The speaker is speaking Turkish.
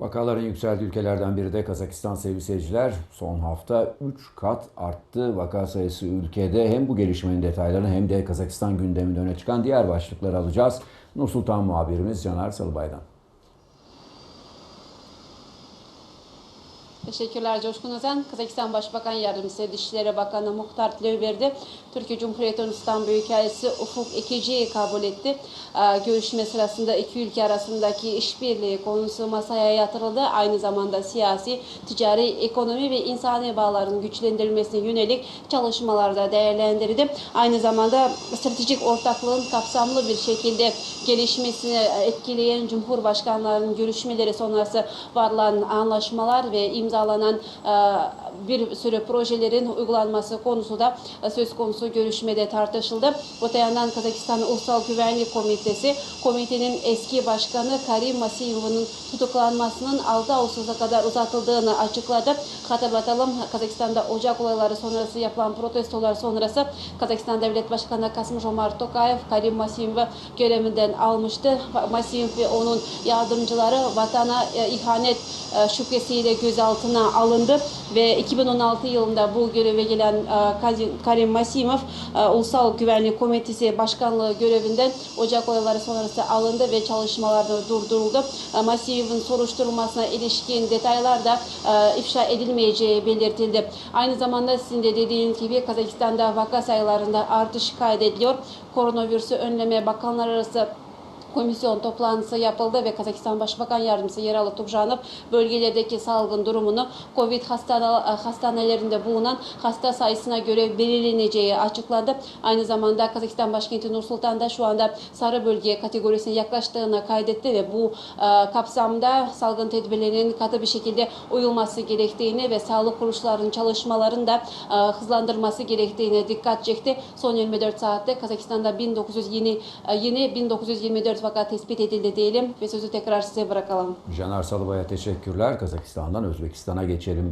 Vakaların yükseldiği ülkelerden biri de Kazakistan sevgili seyirciler. Son hafta 3 kat arttı vaka sayısı ülkede. Hem bu gelişmenin detaylarını hem de Kazakistan gündeminde öne çıkan diğer başlıkları alacağız. Nur Sultan muhabirimiz Caner Salıbay'dan. Teşekkürler Coşkun Özen. Kazakistan Başbakan Yardımcısı Dışişleri Bakanı Muhtar Tilevverdi. Türkiye Cumhuriyeti Yunanistan Büyükelçisi Ufuk Ekici'yi kabul etti. Ee, Görüşme sırasında iki ülke arasındaki işbirliği konusu masaya yatırıldı. Aynı zamanda siyasi, ticari, ekonomi ve insani bağların güçlendirilmesine yönelik çalışmalar da değerlendirildi. Aynı zamanda stratejik ortaklığın kapsamlı bir şekilde gelişmesini etkileyen Cumhurbaşkanlarının görüşmeleri sonrası varılan anlaşmalar ve imzalanan bir sürü projelerin uygulanması konusu da e, söz konusu görüşmede tartışıldı. Öte yandan Kazakistan Ulusal Güvenlik Komitesi, komitenin eski başkanı Karim Masiyev'in tutuklanmasının 6 Ağustos'a kadar uzatıldığını açıkladı. Hatırlatalım Kazakistan'da Ocak olayları sonrası yapılan protestolar sonrası Kazakistan Devlet Başkanı Kasım Jomart Tokayev Karim Masiyev'i görevinden almıştı. Masiyev ve onun yardımcıları vatana e, ihanet e, şüphesiyle gözaltına alındı ve 2016 yılında bu göreve gelen e, Karim Masimov e, Ulusal Güvenlik Komitesi Başkanlığı görevinden Ocak olayları sonrası alındı ve çalışmalar da durduruldu. E, Masiyev'in soruşturulmasına ilişkin detaylar da ifşa edilmeyeceği belirtildi. Aynı zamanda sizin de dediğiniz gibi Kazakistan'da vaka sayılarında artış kaydediliyor. Koronavirüsü önleme bakanlar arası komisyon toplantısı yapıldı ve Kazakistan Başbakan Yardımcısı Yeralı Tukjanov bölgelerdeki salgın durumunu COVID hastane, hastanelerinde bulunan hasta sayısına göre belirleneceği açıklandı. Aynı zamanda Kazakistan başkenti Nur Sultan'da şu anda sarı bölge kategorisine yaklaştığını kaydetti ve bu e, kapsamda salgın tedbirlerinin katı bir şekilde uyulması gerektiğini ve sağlık kuruluşlarının çalışmalarını da e, hızlandırması gerektiğine dikkat çekti. Son 24 saatte Kazakistan'da 1900 yeni e, yeni 1924 vaka tespit edildi diyelim ve sözü tekrar size bırakalım. Caner Salıbay'a teşekkürler. Kazakistan'dan Özbekistan'a geçelim.